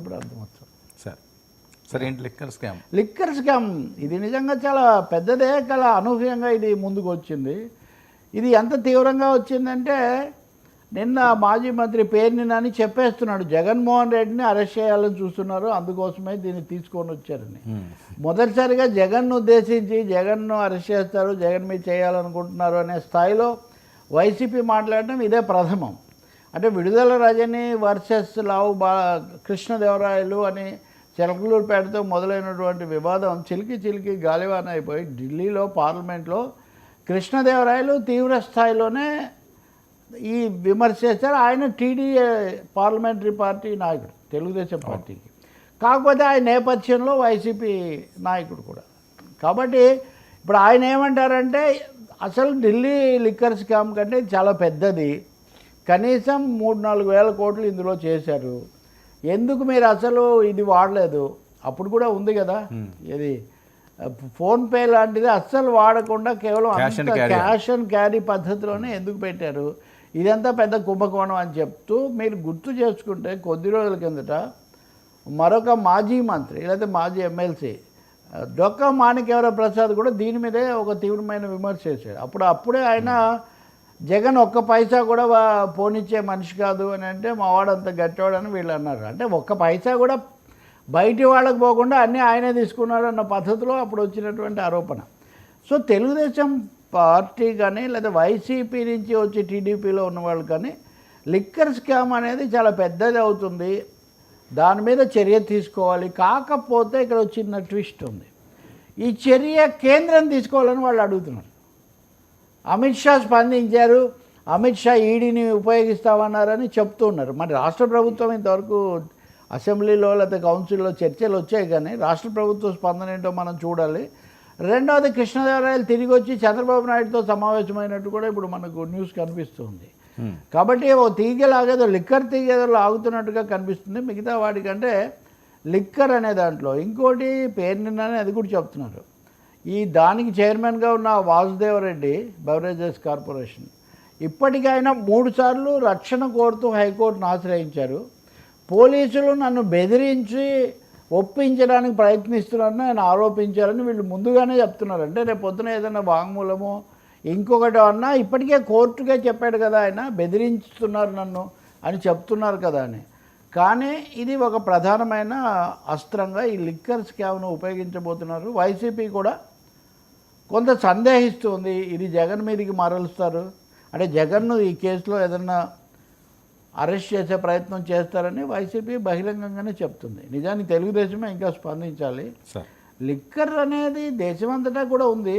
ఇప్పుడు అర్థమవుతుంది? Sir. Sir ఏంటి లిక్కర్ స్కామ్? లిక్కర్ స్కామ్ ఇది నిజంగా చాలా పెద్దదే చాలా అనూహ్యంగా ఇది ముందుకు వచ్చింది. ఇది ఎంత తీవ్రంగా వచ్చిందంటే నిన్న మాజీ మంత్రి పేరుని నాని చెప్పేస్తున్నాడు జగన్మోహన్ రెడ్డిని అరెస్ట్ చేయాలని చూస్తున్నారు అందుకోసమే దీన్ని తీసుకొని వచ్చారని మొదటిసారిగా జగన్ను ఉద్దేశించి జగన్ను అరెస్ట్ చేస్తారు జగన్ మీద చేయాలనుకుంటున్నారు అనే స్థాయిలో వైసీపీ మాట్లాడడం ఇదే ప్రథమం. అంటే విడుదల రజని వర్సెస్ లావు బా కృష్ణదేవరాయలు అని చిలకలూరుపేటతో మొదలైనటువంటి వివాదం చిలికి చిలికి గాలివాన అయిపోయి ఢిల్లీలో పార్లమెంట్లో కృష్ణదేవరాయలు తీవ్ర స్థాయిలోనే ఈ విమర్శ చేశారు ఆయన టీడీఏ పార్లమెంటరీ పార్టీ నాయకుడు తెలుగుదేశం పార్టీకి. కాకపోతే ఆయన నేపథ్యంలో వైసీపీ నాయకుడు కూడా. కాబట్టి ఇప్పుడు ఆయన ఏమంటారంటే అసలు ఢిల్లీ లిక్కర్ స్కామ్ కంటే చాలా పెద్దది. కనీసం మూడు నాలుగు వేల కోట్లు ఇందులో చేశారు. ఎందుకు మీరు అసలు ఇది వాడలేదు? అప్పుడు కూడా ఉంది కదా. ఇది ఫోన్పే లాంటిది అస్సలు వాడకుండా కేవలం. క్యాష్ అండ్ క్యారీ పద్ధతిలోనే ఎందుకు పెట్టారు? ఇదంతా పెద్ద కుంభకోణం అని చెప్తూ మీరు గుర్తు చేసుకుంటే కొద్ది రోజుల కిందట మరొక మాజీ మంత్రి లేదా మాజీ ఎమ్మెల్సీ డొక్క మాణిక్యవర ప్రసాద్ కూడా దీని మీదే ఒక తీవ్రమైన విమర్శ చేశాడు. అప్పుడు అప్పుడే ఆయన జగన్ ఒక్క పైసా కూడా పోనిచ్చే మనిషి కాదు అని అంటే మా వాడు అంత గట్టివాడని వీళ్ళు అన్నారు. అంటే ఒక్క పైసా కూడా బయటి వాళ్ళకి పోకుండా అన్నీ ఆయనే తీసుకున్నాడు అన్న పద్ధతిలో అప్పుడు వచ్చినటువంటి ఆరోపణ. సో తెలుగుదేశం పార్టీ కానీ లేదా వైసీపీ నుంచి వచ్చి టీడీపీలో ఉన్న వాళ్ళు కానీ లిక్కర్ స్కామ్ అనేది చాలా పెద్దది అవుతుంది. దాని మీద చర్య తీసుకోవాలి. కాకపోతే ఇక్కడ చిన్న ట్విస్ట్ ఉంది. ఈ చర్య కేంద్రం తీసుకోవాలని వాళ్ళు అడుగుతున్నారు. అమిత్ షా స్పందించారు అమిత్ షా ఈడీని ఉపయోగిస్తామన్నారని చెప్తున్నారు మరి రాష్ట్ర ప్రభుత్వం ఇంతవరకు అసెంబ్లీలో లేకపోతే కౌన్సిల్లో చర్చలు వచ్చాయి కానీ రాష్ట్ర ప్రభుత్వ స్పందన ఏంటో మనం చూడాలి. రెండవది కృష్ణదేవరాయలు తిరిగి వచ్చి చంద్రబాబు నాయుడుతో సమావేశమైనట్టు కూడా ఇప్పుడు మనకు న్యూస్ కనిపిస్తుంది. కాబట్టి ఓ తీగలాగేదో లిక్కర్ తీగేదో లాగుతున్నట్టుగా కనిపిస్తుంది. మిగతా వాటికంటే లిక్కర్ అనే దాంట్లో. ఇంకోటి పేరు నిన్ననే అది కూడా చెప్తున్నారు. ఈ దానికి చైర్మన్గా ఉన్న వాసుదేవరెడ్డి బెవరేజెస్ కార్పొరేషన్. ఇప్పటికైనా మూడుసార్లు రక్షణ కోరుతూ హైకోర్టును ఆశ్రయించారు. పోలీసులు నన్ను బెదిరించి ఒప్పించడానికి ప్రయత్నిస్తున్నారని ఆయన ఆరోపించారని వీళ్ళు ముందుగానే చెప్తున్నారు. అంటే రేపు పొద్దున ఏదైనా వాంగ్మూలమో ఇంకొకటి అన్నా ఇప్పటికే కోర్టుగా చెప్పాడు కదా ఆయన బెదిరించుతున్నారు నన్ను అని చెప్తున్నారు కదా అని. కానీ ఇది ఒక ప్రధానమైన అస్త్రంగా ఈ లిక్కర్ స్కామ్ను ఉపయోగించబోతున్నారు. వైసీపీ కూడా కొంత సందేహిస్తుంది ఇది జగన్ మీదకి మరలుస్తారు. అంటే జగన్ను ఈ కేసులో ఏదన్నా అరెస్ట్ చేసే ప్రయత్నం చేస్తారని వైసీపీ బహిరంగంగానే చెప్తుంది. నిజానికి తెలుగుదేశమే ఇంకా స్పందించాలి. లిక్కర్ అనేది దేశమంతటా కూడా ఉంది.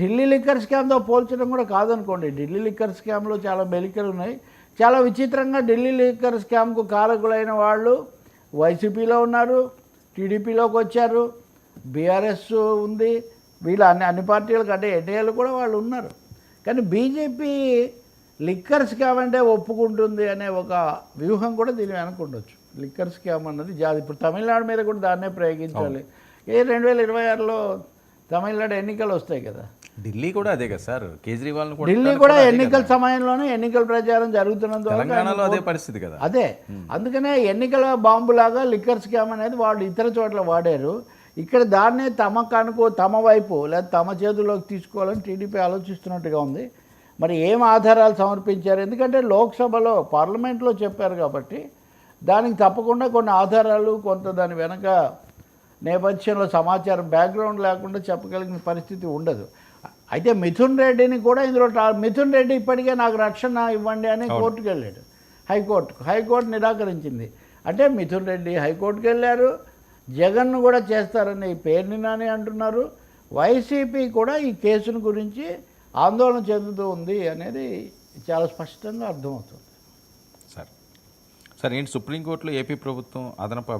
ఢిల్లీ లిక్కర్ స్కామ్తో పోల్చడం కూడా కాదనుకోండి. ఢిల్లీ లిక్కర్ స్కామ్లో చాలా మెలికలు ఉన్నాయి. చాలా విచిత్రంగా ఢిల్లీ లిక్కర్ స్కామ్కు కారకులైన వాళ్ళు వైసీపీలో ఉన్నారు టీడీపీలోకి వచ్చారు బీఆర్ఎస్ ఉంది వీళ్ళు అన్ని అన్ని పార్టీలకు అంటే ఎన్డీఏలు కూడా వాళ్ళు ఉన్నారు. కానీ బీజేపీ లిక్కర్ స్కామ్ అంటే ఒప్పుకుంటుంది అనే ఒక వ్యూహం కూడా దీని వెనక ఉండొచ్చు. లిక్కర్ స్కామ్ అన్నది జాతి ఇప్పుడు తమిళనాడు మీద కూడా దాన్నే ప్రయోగించాలి. ఏ రెండు వేల ఇరవై ఆరులో తమిళనాడు ఎన్నికలు వస్తాయి కదా ఢిల్లీ కూడా అదే కదా సార్? కేజ్రీవాల్ ఢిల్లీ కూడా ఎన్నికల సమయంలోనే ఎన్నికల ప్రచారం జరుగుతున్నందువల్ల అదే పరిస్థితి కదా. అదే. అందుకనే ఎన్నికల బాంబులాగా లిక్కర్ స్కామ్ అనేది వాళ్ళు ఇతర చోట్ల వాడారు. ఇక్కడ దాన్నే తమకు అనుకో తమ వైపు లేదా తమ చేతుల్లోకి తీసుకోవాలని టీడీపీ ఆలోచిస్తున్నట్టుగా ఉంది. మరి ఏం ఆధారాలు సమర్పించారు? ఎందుకంటే లోక్సభలో పార్లమెంట్లో చెప్పారు కాబట్టి దానికి తప్పకుండా కొన్ని ఆధారాలు కొంత దాని వెనక నేపథ్యంలో సమాచారం బ్యాక్గ్రౌండ్ లేకుండా చెప్పగలిగిన పరిస్థితి ఉండదు. అయితే మిథున్ రెడ్డిని కూడా ఇందులో మిథున్ రెడ్డి ఇప్పటికే నాకు రక్షణ ఇవ్వండి అని కోర్టుకు వెళ్ళాడు. హైకోర్టుకు హైకోర్టు నిరాకరించింది. అంటే మిథున్ రెడ్డి హైకోర్టుకు వెళ్ళారు. జగన్ను కూడా చేస్తారని పేరుని నాని అంటున్నారు. వైసీపీ కూడా ఈ కేసును గురించి ఆందోళన చెందుతూ ఉంది అనేది చాలా స్పష్టంగా అర్థమవుతుంది. సార్. సార్ ఏంటి సుప్రీంకోర్టులో ఏపీ ప్రభుత్వం అదనపు